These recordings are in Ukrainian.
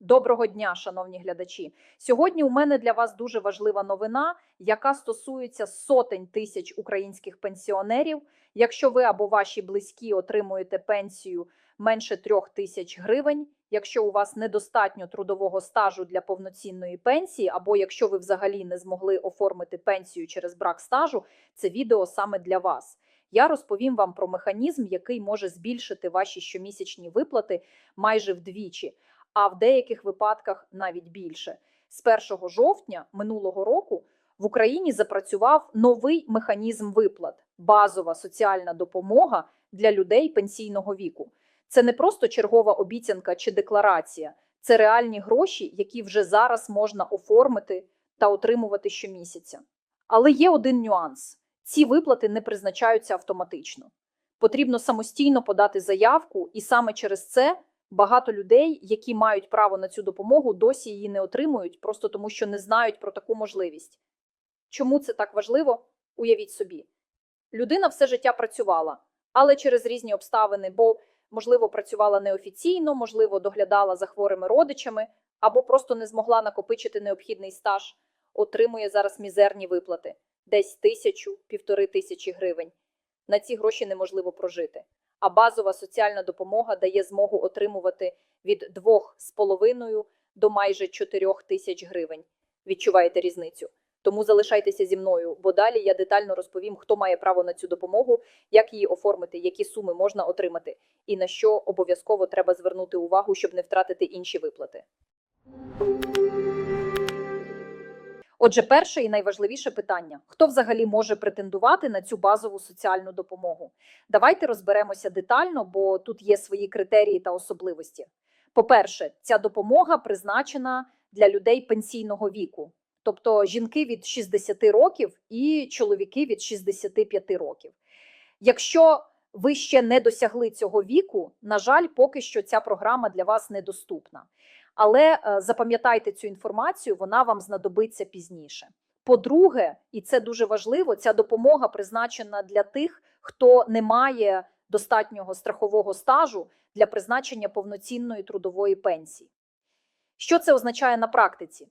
Доброго дня, шановні глядачі. Сьогодні у мене для вас дуже важлива новина, яка стосується сотень тисяч українських пенсіонерів. Якщо ви або ваші близькі отримуєте пенсію менше трьох тисяч гривень, якщо у вас недостатньо трудового стажу для повноцінної пенсії, або якщо ви взагалі не змогли оформити пенсію через брак стажу, це відео саме для вас. Я розповім вам про механізм, який може збільшити ваші щомісячні виплати майже вдвічі а в деяких випадках навіть більше. З 1 жовтня минулого року в Україні запрацював новий механізм виплат базова соціальна допомога для людей пенсійного віку. Це не просто чергова обіцянка чи декларація, це реальні гроші, які вже зараз можна оформити та отримувати щомісяця. Але є один нюанс: ці виплати не призначаються автоматично. Потрібно самостійно подати заявку, і саме через це Багато людей, які мають право на цю допомогу, досі її не отримують, просто тому що не знають про таку можливість. Чому це так важливо? Уявіть собі. Людина все життя працювала, але через різні обставини, бо, можливо, працювала неофіційно, можливо, доглядала за хворими родичами, або просто не змогла накопичити необхідний стаж, отримує зараз мізерні виплати десь тисячу, півтори тисячі гривень. На ці гроші неможливо прожити а базова соціальна допомога дає змогу отримувати від 2,5 до майже 4 тисяч гривень. Відчуваєте різницю? Тому залишайтеся зі мною, бо далі я детально розповім, хто має право на цю допомогу, як її оформити, які суми можна отримати, і на що обов'язково треба звернути увагу, щоб не втратити інші виплати. Отже, перше і найважливіше питання: хто взагалі може претендувати на цю базову соціальну допомогу? Давайте розберемося детально, бо тут є свої критерії та особливості. По-перше, ця допомога призначена для людей пенсійного віку, тобто жінки від 60 років і чоловіки від 65 років. Якщо ви ще не досягли цього віку, на жаль, поки що ця програма для вас недоступна. Але е, запам'ятайте цю інформацію, вона вам знадобиться пізніше. По-друге, і це дуже важливо, ця допомога призначена для тих, хто не має достатнього страхового стажу для призначення повноцінної трудової пенсії. Що це означає на практиці?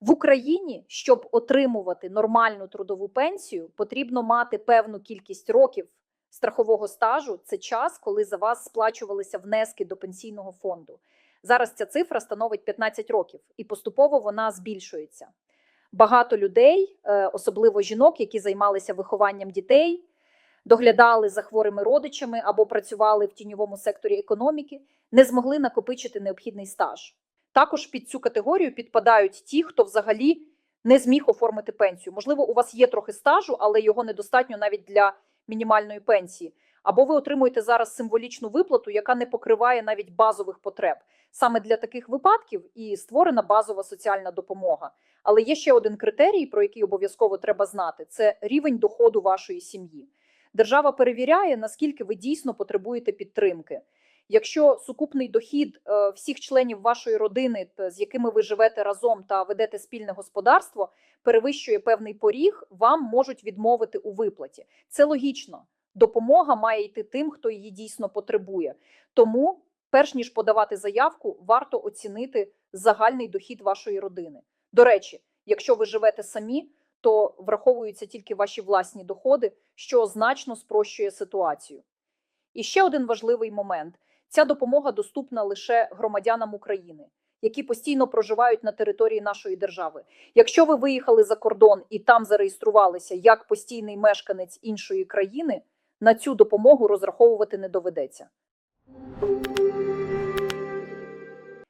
В Україні, щоб отримувати нормальну трудову пенсію, потрібно мати певну кількість років страхового стажу. Це час, коли за вас сплачувалися внески до пенсійного фонду. Зараз ця цифра становить 15 років, і поступово вона збільшується. Багато людей, е, особливо жінок, які займалися вихованням дітей, доглядали за хворими родичами або працювали в тіньовому секторі економіки, не змогли накопичити необхідний стаж. Також під цю категорію підпадають ті, хто взагалі не зміг оформити пенсію. Можливо, у вас є трохи стажу, але його недостатньо навіть для мінімальної пенсії. Або ви отримуєте зараз символічну виплату, яка не покриває навіть базових потреб. Саме для таких випадків і створена базова соціальна допомога. Але є ще один критерій, про який обов'язково треба знати: це рівень доходу вашої сім'ї. Держава перевіряє, наскільки ви дійсно потребуєте підтримки. Якщо сукупний дохід е, всіх членів вашої родини, з якими ви живете разом та ведете спільне господарство, перевищує певний поріг, вам можуть відмовити у виплаті. Це логічно. Допомога має йти тим, хто її дійсно потребує. Тому перш ніж подавати заявку, варто оцінити загальний дохід вашої родини. До речі, якщо ви живете самі, то враховуються тільки ваші власні доходи, що значно спрощує ситуацію. І ще один важливий момент: ця допомога доступна лише громадянам України. Які постійно проживають на території нашої держави. Якщо ви виїхали за кордон і там зареєструвалися як постійний мешканець іншої країни, на цю допомогу розраховувати не доведеться.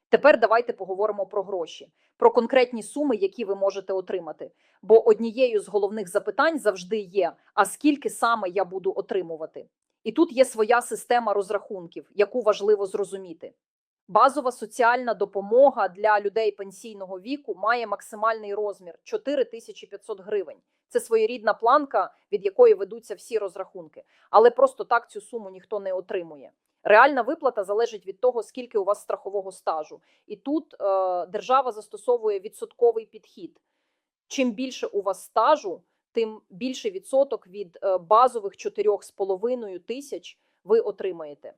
Тепер давайте поговоримо про гроші, про конкретні суми, які ви можете отримати. Бо однією з головних запитань завжди є: а скільки саме я буду отримувати? І тут є своя система розрахунків, яку важливо зрозуміти. Базова соціальна допомога для людей пенсійного віку має максимальний розмір 4500 гривень. Це своєрідна планка, від якої ведуться всі розрахунки. Але просто так цю суму ніхто не отримує. Реальна виплата залежить від того, скільки у вас страхового стажу. І тут е, держава застосовує відсотковий підхід. Чим більше у вас стажу, тим більший відсоток від е, базових 4,5 тисяч ви отримаєте.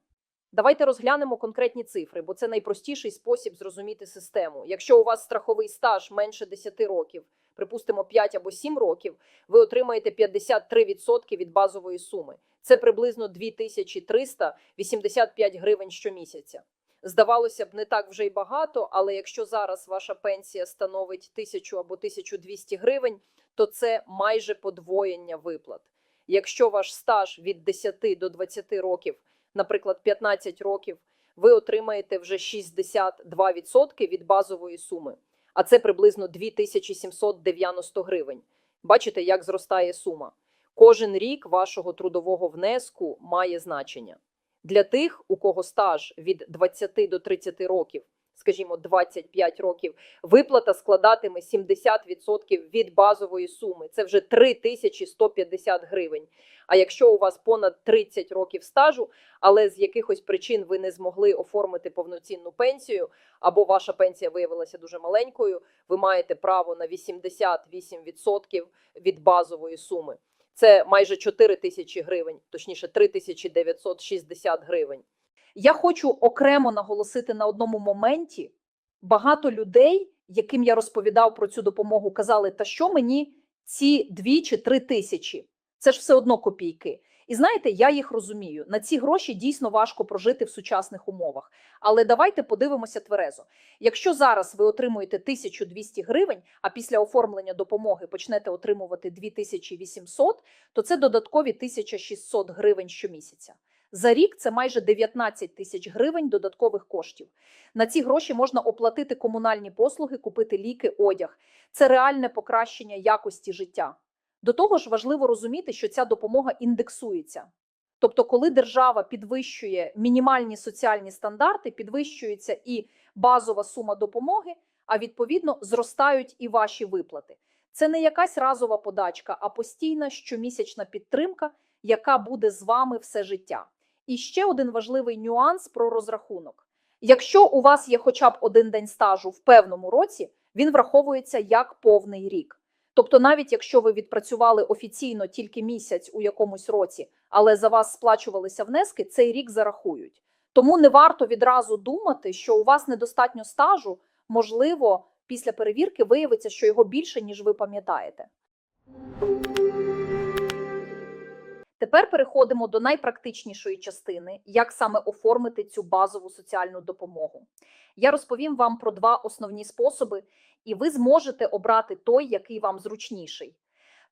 Давайте розглянемо конкретні цифри, бо це найпростіший спосіб зрозуміти систему. Якщо у вас страховий стаж менше 10 років, припустимо 5 або 7 років, ви отримаєте 53% від базової суми. Це приблизно 2385 гривень щомісяця. Здавалося б, не так вже й багато, але якщо зараз ваша пенсія становить 1000 або 1200 гривень, то це майже подвоєння виплат. Якщо ваш стаж від 10 до 20 років, наприклад, 15 років, ви отримаєте вже 62% від базової суми, а це приблизно 2790 гривень. Бачите, як зростає сума. Кожен рік вашого трудового внеску має значення. Для тих, у кого стаж від 20 до 30 років, скажімо, 25 років, виплата складатиме 70% від базової суми. Це вже 3150 гривень. А якщо у вас понад 30 років стажу, але з якихось причин ви не змогли оформити повноцінну пенсію, або ваша пенсія виявилася дуже маленькою, ви маєте право на 88% від базової суми. Це майже 4 тисячі гривень, точніше 3960 гривень. Я хочу окремо наголосити на одному моменті. Багато людей, яким я розповідав про цю допомогу, казали, та що мені ці 2 чи 3 тисячі? Це ж все одно копійки. І знаєте, я їх розумію. На ці гроші дійсно важко прожити в сучасних умовах. Але давайте подивимося тверезо. Якщо зараз ви отримуєте 1200 гривень, а після оформлення допомоги почнете отримувати 2800, то це додаткові 1600 гривень щомісяця. За рік це майже 19 тисяч гривень додаткових коштів. На ці гроші можна оплатити комунальні послуги, купити ліки, одяг. Це реальне покращення якості життя. До того ж, важливо розуміти, що ця допомога індексується. Тобто, коли держава підвищує мінімальні соціальні стандарти, підвищується і базова сума допомоги, а відповідно зростають і ваші виплати. Це не якась разова подачка, а постійна щомісячна підтримка, яка буде з вами все життя. І ще один важливий нюанс про розрахунок. Якщо у вас є хоча б один день стажу в певному році, він враховується як повний рік. Тобто, навіть якщо ви відпрацювали офіційно тільки місяць у якомусь році, але за вас сплачувалися внески, цей рік зарахують. Тому не варто відразу думати, що у вас недостатньо стажу, можливо, після перевірки виявиться, що його більше, ніж ви пам'ятаєте. Тепер переходимо до найпрактичнішої частини, як саме оформити цю базову соціальну допомогу. Я розповім вам про два основні способи, і ви зможете обрати той, який вам зручніший.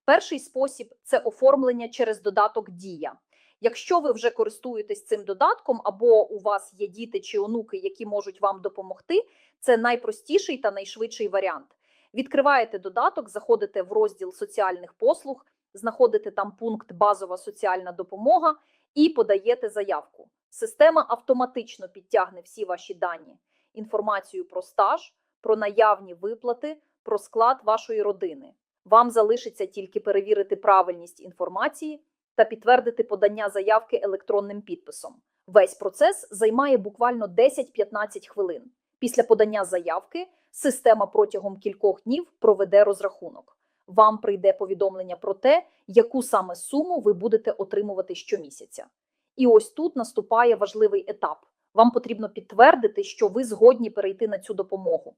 Перший спосіб це оформлення через додаток Дія. Якщо ви вже користуєтесь цим додатком, або у вас є діти чи онуки, які можуть вам допомогти, це найпростіший та найшвидший варіант. Відкриваєте додаток, заходите в розділ соціальних послуг, знаходите там пункт базова соціальна допомога і подаєте заявку. Система автоматично підтягне всі ваші дані, інформацію про стаж, про наявні виплати, про склад вашої родини. Вам залишиться тільки перевірити правильність інформації та підтвердити подання заявки електронним підписом. Весь процес займає буквально 10-15 хвилин. Після подання заявки система протягом кількох днів проведе розрахунок. Вам прийде повідомлення про те, яку саме суму ви будете отримувати щомісяця. І ось тут наступає важливий етап. Вам потрібно підтвердити, що ви згодні перейти на цю допомогу.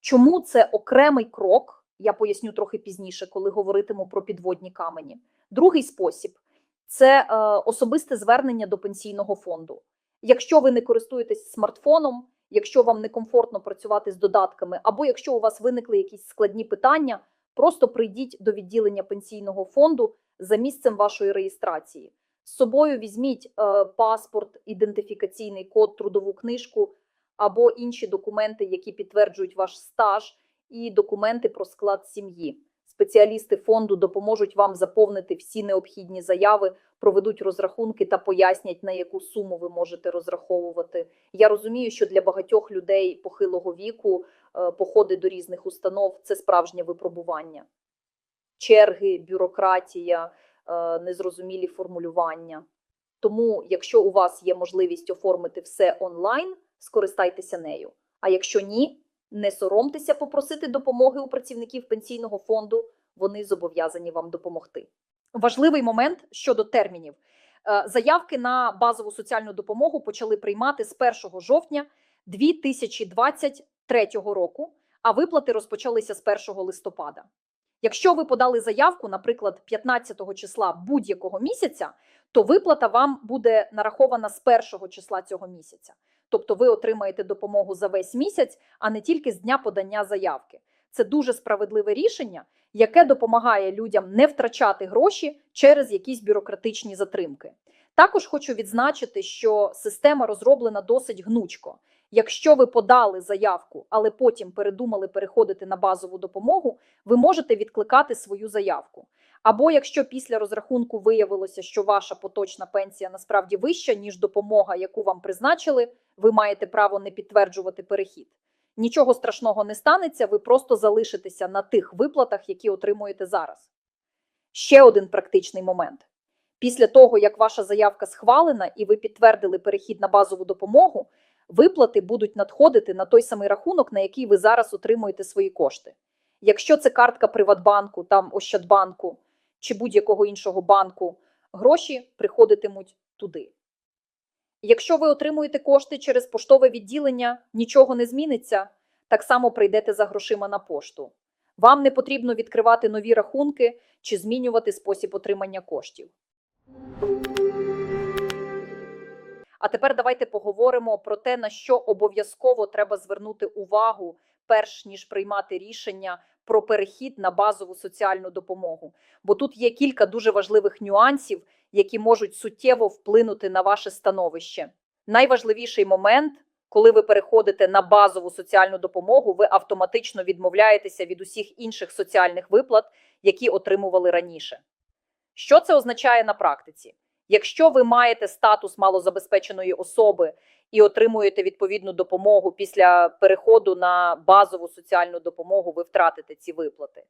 Чому це окремий крок? Я поясню трохи пізніше, коли говоритиму про підводні камені. Другий спосіб це е, особисте звернення до пенсійного фонду. Якщо ви не користуєтесь смартфоном, якщо вам некомфортно працювати з додатками, або якщо у вас виникли якісь складні питання, просто прийдіть до відділення пенсійного фонду за місцем вашої реєстрації. З собою візьміть е, паспорт, ідентифікаційний код, трудову книжку або інші документи, які підтверджують ваш стаж, і документи про склад сім'ї. Спеціалісти фонду допоможуть вам заповнити всі необхідні заяви, проведуть розрахунки та пояснять, на яку суму ви можете розраховувати. Я розумію, що для багатьох людей похилого віку походи до різних установ це справжнє випробування. Черги, бюрократія, е, незрозумілі формулювання. Тому, якщо у вас є можливість оформити все онлайн, скористайтеся нею. А якщо ні, не соромтеся попросити допомоги у працівників пенсійного фонду, вони зобов'язані вам допомогти. Важливий момент щодо термінів. Е, Заявки на базову соціальну допомогу почали приймати з 1 жовтня 2023 року, а виплати розпочалися з 1 листопада. Якщо ви подали заявку, наприклад, 15 числа будь-якого місяця, то виплата вам буде нарахована з першого числа цього місяця. Тобто ви отримаєте допомогу за весь місяць, а не тільки з дня подання заявки. Це дуже справедливе рішення, яке допомагає людям не втрачати гроші через якісь бюрократичні затримки. Також хочу відзначити, що система розроблена досить гнучко. Якщо ви подали заявку, але потім передумали переходити на базову допомогу, ви можете відкликати свою заявку. Або якщо після розрахунку виявилося, що ваша поточна пенсія насправді вища, ніж допомога, яку вам призначили, ви маєте право не підтверджувати перехід. Нічого страшного не станеться, ви просто залишитеся на тих виплатах, які отримуєте зараз. Ще один практичний момент. Після того, як ваша заявка схвалена і ви підтвердили перехід на базову допомогу, виплати будуть надходити на той самий рахунок, на який ви зараз отримуєте свої кошти. Якщо це картка Приватбанку, там Ощадбанку чи будь-якого іншого банку, гроші приходитимуть туди. Якщо ви отримуєте кошти через поштове відділення, нічого не зміниться, так само прийдете за грошима на пошту. Вам не потрібно відкривати нові рахунки чи змінювати спосіб отримання коштів. А тепер давайте поговоримо про те, на що обов'язково треба звернути увагу, перш ніж приймати рішення про перехід на базову соціальну допомогу. Бо тут є кілька дуже важливих нюансів, які можуть суттєво вплинути на ваше становище. Найважливіший момент, коли ви переходите на базову соціальну допомогу, ви автоматично відмовляєтеся від усіх інших соціальних виплат, які отримували раніше. Що це означає на практиці? Якщо ви маєте статус малозабезпеченої особи і отримуєте відповідну допомогу після переходу на базову соціальну допомогу, ви втратите ці виплати.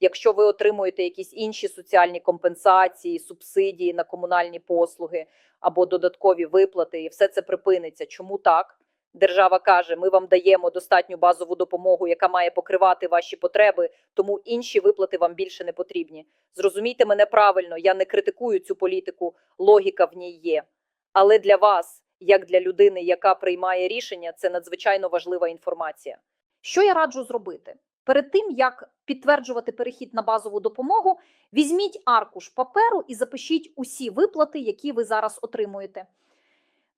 Якщо ви отримуєте якісь інші соціальні компенсації, субсидії на комунальні послуги або додаткові виплати, і все це припиниться. Чому так? Держава каже: ми вам даємо достатню базову допомогу, яка має покривати ваші потреби, тому інші виплати вам більше не потрібні. Зрозумійте мене правильно, я не критикую цю політику, логіка в ній є. Але для вас, як для людини, яка приймає рішення, це надзвичайно важлива інформація. Що я раджу зробити? Перед тим як підтверджувати перехід на базову допомогу, візьміть аркуш паперу і запишіть усі виплати, які ви зараз отримуєте.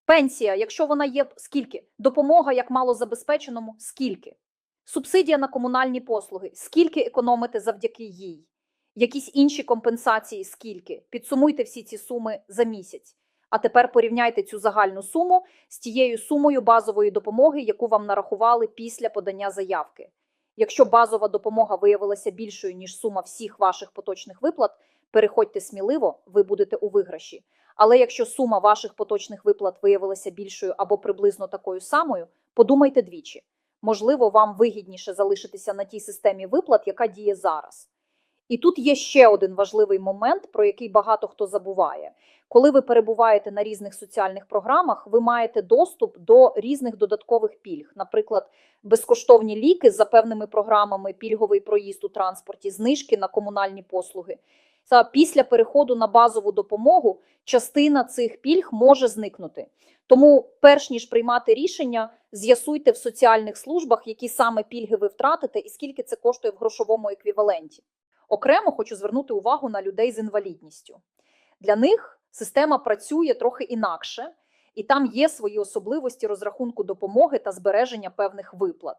Пенсія, якщо вона є, скільки? Допомога як малозабезпеченому, скільки? Субсидія на комунальні послуги, скільки економите завдяки їй? Якісь інші компенсації, скільки? Підсумуйте всі ці суми за місяць. А тепер порівняйте цю загальну суму з тією сумою базової допомоги, яку вам нарахували після подання заявки. Якщо базова допомога виявилася більшою, ніж сума всіх ваших поточних виплат, переходьте сміливо, ви будете у виграші. Але якщо сума ваших поточних виплат виявилася більшою або приблизно такою самою, подумайте двічі. Можливо, вам вигідніше залишитися на тій системі виплат, яка діє зараз. І тут є ще один важливий момент, про який багато хто забуває. Коли ви перебуваєте на різних соціальних програмах, ви маєте доступ до різних додаткових пільг, наприклад, безкоштовні ліки за певними програмами, пільговий проїзд у транспорті, знижки на комунальні послуги. Та після переходу на базову допомогу частина цих пільг може зникнути. Тому, перш ніж приймати рішення, з'ясуйте в соціальних службах, які саме пільги ви втратите, і скільки це коштує в грошовому еквіваленті. Окремо хочу звернути увагу на людей з інвалідністю. Для них система працює трохи інакше, і там є свої особливості розрахунку допомоги та збереження певних виплат.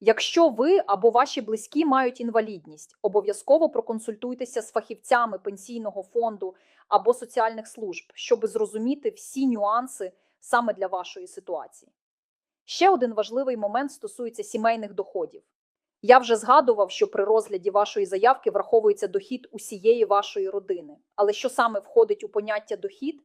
Якщо ви або ваші близькі мають інвалідність, обов'язково проконсультуйтеся з фахівцями пенсійного фонду або соціальних служб, щоб зрозуміти всі нюанси саме для вашої ситуації. Ще один важливий момент стосується сімейних доходів. Я вже згадував, що при розгляді вашої заявки враховується дохід усієї вашої родини. Але що саме входить у поняття дохід?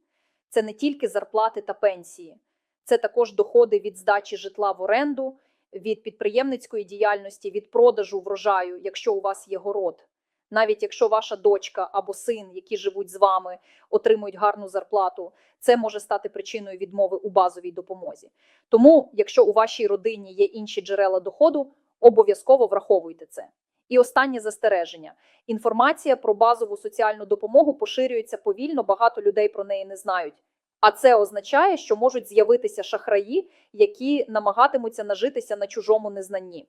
Це не тільки зарплати та пенсії, це також доходи від здачі житла в оренду, від підприємницької діяльності, від продажу врожаю, якщо у вас є город. Навіть якщо ваша дочка або син, які живуть з вами, отримують гарну зарплату, це може стати причиною відмови у базовій допомозі. Тому, якщо у вашій родині є інші джерела доходу, обов'язково враховуйте це. І останнє застереження: інформація про базову соціальну допомогу поширюється повільно, багато людей про неї не знають. А це означає, що можуть з'явитися шахраї, які намагатимуться нажитися на чужому незнанні.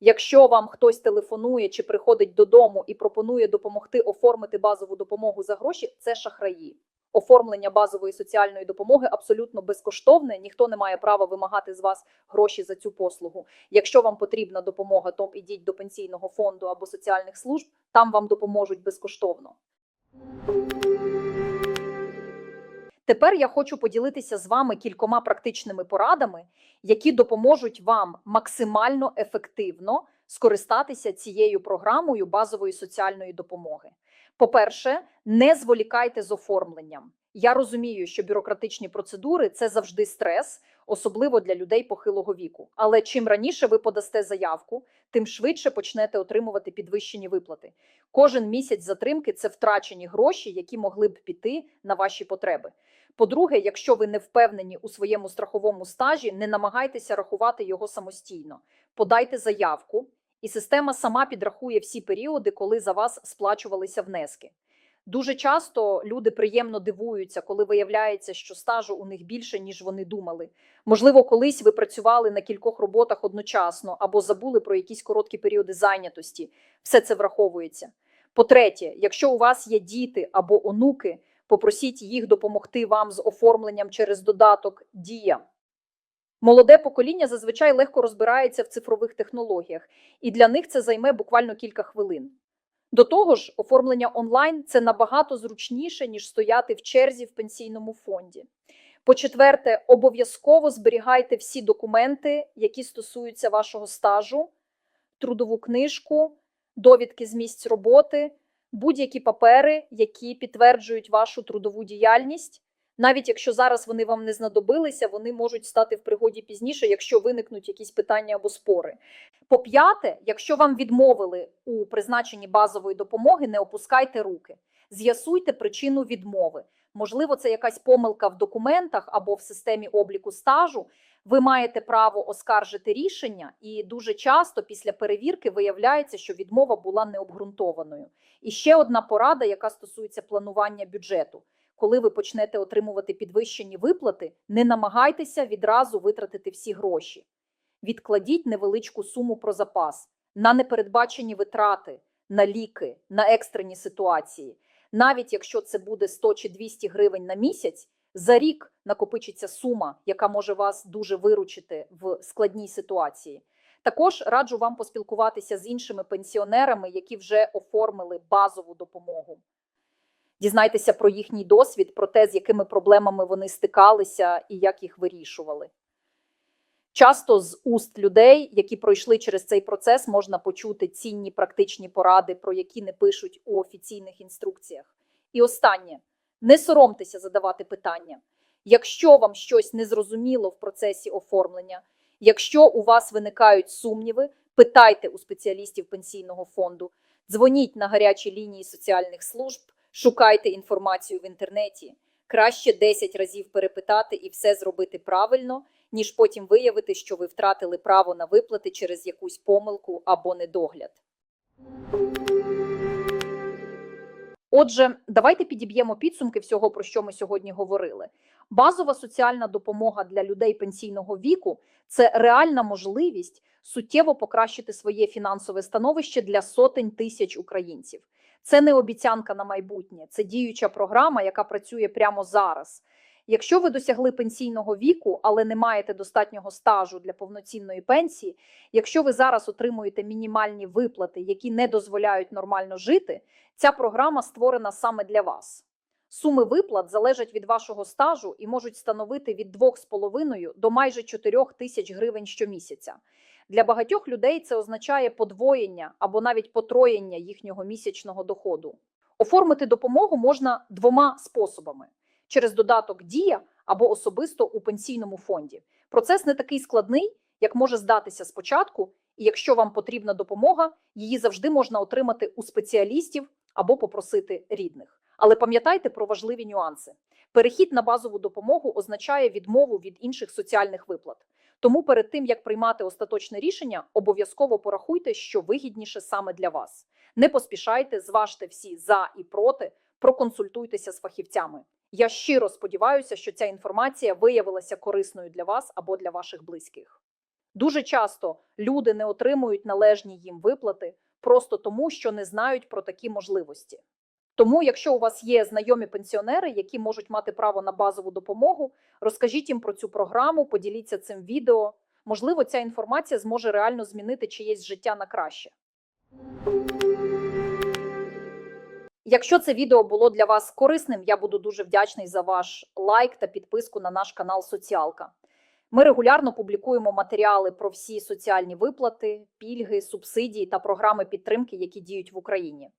Якщо вам хтось телефонує чи приходить додому і пропонує допомогти оформити базову допомогу за гроші, це шахраї. Оформлення базової соціальної допомоги абсолютно безкоштовне. Ніхто не має права вимагати з вас гроші за цю послугу. Якщо вам потрібна допомога, то ідіть до пенсійного фонду або соціальних служб, там вам допоможуть безкоштовно. Тепер я хочу поділитися з вами кількома практичними порадами, які допоможуть вам максимально ефективно скористатися цією програмою базової соціальної допомоги. По-перше, не зволікайте з оформленням. Я розумію, що бюрократичні процедури це завжди стрес, особливо для людей похилого віку. Але чим раніше ви подасте заявку, тим швидше почнете отримувати підвищені виплати. Кожен місяць затримки це втрачені гроші, які могли б піти на ваші потреби. По-друге, якщо ви не впевнені у своєму страховому стажі, не намагайтеся рахувати його самостійно. Подайте заявку, і система сама підрахує всі періоди, коли за вас сплачувалися внески. Дуже часто люди приємно дивуються, коли виявляється, що стажу у них більше, ніж вони думали. Можливо, колись ви працювали на кількох роботах одночасно або забули про якісь короткі періоди зайнятості. Все це враховується. По-третє, якщо у вас є діти або онуки, попросіть їх допомогти вам з оформленням через додаток Дія. Молоде покоління зазвичай легко розбирається в цифрових технологіях, і для них це займе буквально кілька хвилин. До того ж, оформлення онлайн це набагато зручніше, ніж стояти в черзі в пенсійному фонді. По-четверте, обов'язково зберігайте всі документи, які стосуються вашого стажу, трудову книжку, довідки з місць роботи, будь-які папери, які підтверджують вашу трудову діяльність. Навіть якщо зараз вони вам не знадобилися, вони можуть стати в пригоді пізніше, якщо виникнуть якісь питання або спори. По п'яте, якщо вам відмовили у призначенні базової допомоги, не опускайте руки. З'ясуйте причину відмови. Можливо, це якась помилка в документах або в системі обліку стажу. Ви маєте право оскаржити рішення, і дуже часто після перевірки виявляється, що відмова була необґрунтованою. І ще одна порада, яка стосується планування бюджету. Коли ви почнете отримувати підвищені виплати, не намагайтеся відразу витратити всі гроші. Відкладіть невеличку суму про запас на непередбачені витрати, на ліки, на екстрені ситуації. Навіть якщо це буде 100 чи 200 гривень на місяць, за рік накопичиться сума, яка може вас дуже виручити в складній ситуації. Також раджу вам поспілкуватися з іншими пенсіонерами, які вже оформили базову допомогу. Дізнайтеся про їхній досвід, про те, з якими проблемами вони стикалися і як їх вирішували. Часто з уст людей, які пройшли через цей процес, можна почути цінні практичні поради, про які не пишуть у офіційних інструкціях. І останнє не соромтеся задавати питання. Якщо вам щось незрозуміло в процесі оформлення, якщо у вас виникають сумніви, питайте у спеціалістів пенсійного фонду, дзвоніть на гарячі лінії соціальних служб, шукайте інформацію в інтернеті. Краще 10 разів перепитати і все зробити правильно, ніж потім виявити, що ви втратили право на виплати через якусь помилку або недогляд. Отже, давайте підіб'ємо підсумки всього, про що ми сьогодні говорили. Базова соціальна допомога для людей пенсійного віку це реальна можливість суттєво покращити своє фінансове становище для сотень тисяч українців. Це не обіцянка на майбутнє, це діюча програма, яка працює прямо зараз. Якщо ви досягли пенсійного віку, але не маєте достатнього стажу для повноцінної пенсії, якщо ви зараз отримуєте мінімальні виплати, які не дозволяють нормально жити, ця програма створена саме для вас. Суми виплат залежать від вашого стажу і можуть становити від 2,5 до майже 4 тисяч гривень щомісяця. Для багатьох людей це означає подвоєння або навіть потроєння їхнього місячного доходу. Оформити допомогу можна двома способами: через додаток Дія або особисто у пенсійному фонді. Процес не такий складний, як може здатися спочатку, і якщо вам потрібна допомога, її завжди можна отримати у спеціалістів або попросити рідних. Але пам'ятайте про важливі нюанси. Перехід на базову допомогу означає відмову від інших соціальних виплат. Тому перед тим як приймати остаточне рішення, обов'язково порахуйте, що вигідніше саме для вас. Не поспішайте, зважте всі за і проти, проконсультуйтеся з фахівцями. Я щиро сподіваюся, що ця інформація виявилася корисною для вас або для ваших близьких. Дуже часто люди не отримують належні їм виплати просто тому, що не знають про такі можливості. Тому, якщо у вас є знайомі пенсіонери, які можуть мати право на базову допомогу, розкажіть їм про цю програму, поділіться цим відео. Можливо, ця інформація зможе реально змінити чиєсь життя на краще. Якщо це відео було для вас корисним, я буду дуже вдячний за ваш лайк та підписку на наш канал Соціалка. Ми регулярно публікуємо матеріали про всі соціальні виплати, пільги, субсидії та програми підтримки, які діють в Україні.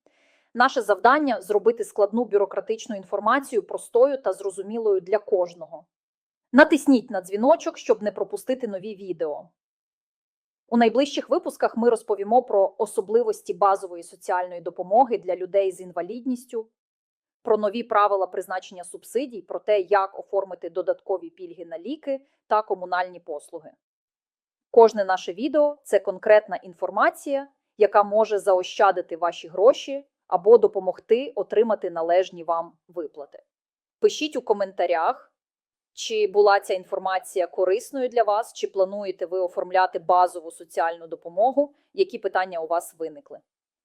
Наше завдання зробити складну бюрократичну інформацію простою та зрозумілою для кожного. Натисніть на дзвіночок, щоб не пропустити нові відео. У найближчих випусках ми розповімо про особливості базової соціальної допомоги для людей з інвалідністю, про нові правила призначення субсидій, про те, як оформити додаткові пільги на ліки та комунальні послуги. Кожне наше відео це конкретна інформація, яка може заощадити ваші гроші або допомогти отримати належні вам виплати. Пишіть у коментарях, чи була ця інформація корисною для вас, чи плануєте ви оформляти базову соціальну допомогу, які питання у вас виникли.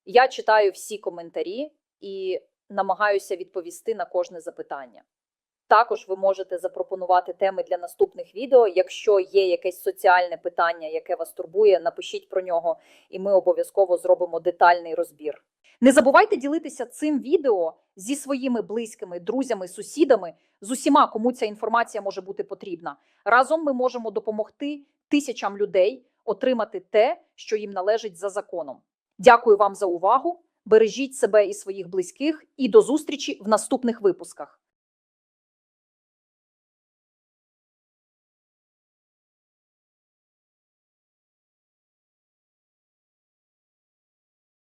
Я читаю всі коментарі і намагаюся відповісти на кожне запитання. Також ви можете запропонувати теми для наступних відео. Якщо є якесь соціальне питання, яке вас турбує, напишіть про нього, і ми обов'язково зробимо детальний розбір. Не забувайте ділитися цим відео зі своїми близькими, друзями, сусідами, з усіма, кому ця інформація може бути потрібна. Разом ми можемо допомогти тисячам людей отримати те, що їм належить за законом. Дякую вам за увагу. Бережіть себе і своїх близьких, і до зустрічі в наступних випусках.